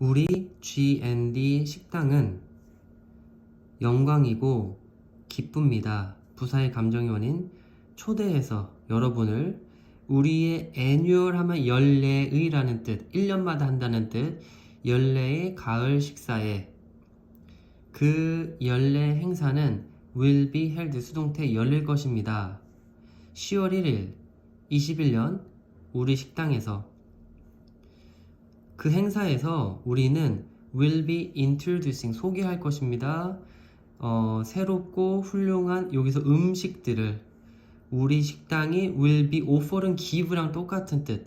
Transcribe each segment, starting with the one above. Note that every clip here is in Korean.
우리 G&D 식당은 영광이고 기쁩니다. 부사의 감정의 원인 초대해서 여러분을 우리의 애뉴얼 하면 연례의라는 뜻, 1년마다 한다는 뜻, 연례의 가을 식사에 그 연례 행사는 will be held 수동태 열릴 것입니다. 10월 1일 21년 우리 식당에서 그 행사에서 우리는 will be introducing 소개할 것입니다. 어, 새롭고 훌륭한 여기서 음식들을 우리 식당이 will be offer은 give랑 똑같은 뜻.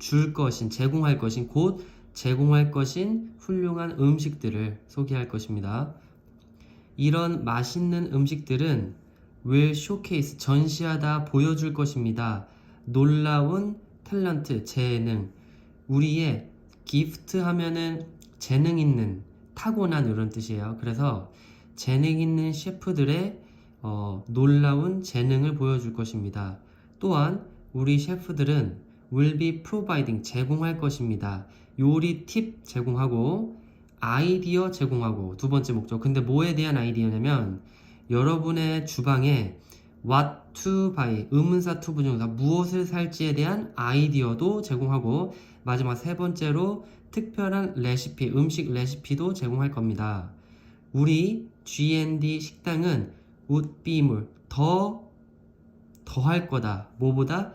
줄 것인, 제공할 것인, 곧 제공할 것인 훌륭한 음식들을 소개할 것입니다. 이런 맛있는 음식들은 will showcase, 전시하다, 보여줄 것입니다. 놀라운 탤런트, 재능. 우리의 기프트 하면은 재능 있는, 타고난 이런 뜻이에요. 그래서 재능 있는 셰프들의 어, 놀라운 재능을 보여줄 것입니다. 또한 우리 셰프들은 will be providing 제공할 것입니다. 요리 팁 제공하고 아이디어 제공하고 두 번째 목적. 근데 뭐에 대한 아이디어냐면 여러분의 주방에 what to buy 의문사 to 부정사 무엇을 살지에 대한 아이디어도 제공하고 마지막 세 번째로 특별한 레시피 음식 레시피도 제공할 겁니다. 우리 G&D 식당은 would be more 더더 할 거다. 뭐보다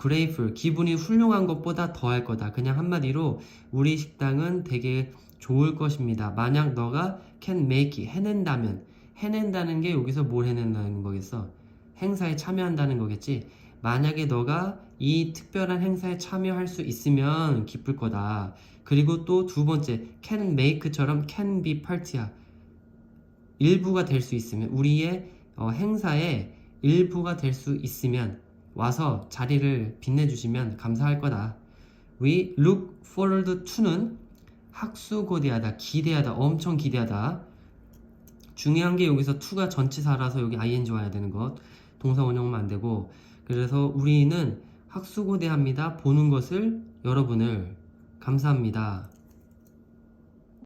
grateful 기분이 훌륭한 것보다 더 할 거다. 그냥 한마디로 우리 식당은 되게 좋을 것입니다. 만약 너가 can make it 해낸다면 해낸다는 게 여기서 뭘 해낸다는 거겠어? 행사에 참여한다는 거겠지. 만약에 너가 이 특별한 행사에 참여할 수 있으면 기쁠 거다. 그리고 또 두 번째 can make처럼 can be part야. 일부가 될 수 있으면 우리의 어, 행사에 일부가 될 수 있으면 와서 자리를 빛내주시면 감사할 거다. We look forward to는 학수고대하다, 기대하다, 엄청 기대하다. 중요한 게 여기서 to가 전치사라서 여기 ing 와야 되는 것. 동사 원형은 안 되고. 그래서 우리는 학수고대합니다. 보는 것을 여러분을 감사합니다.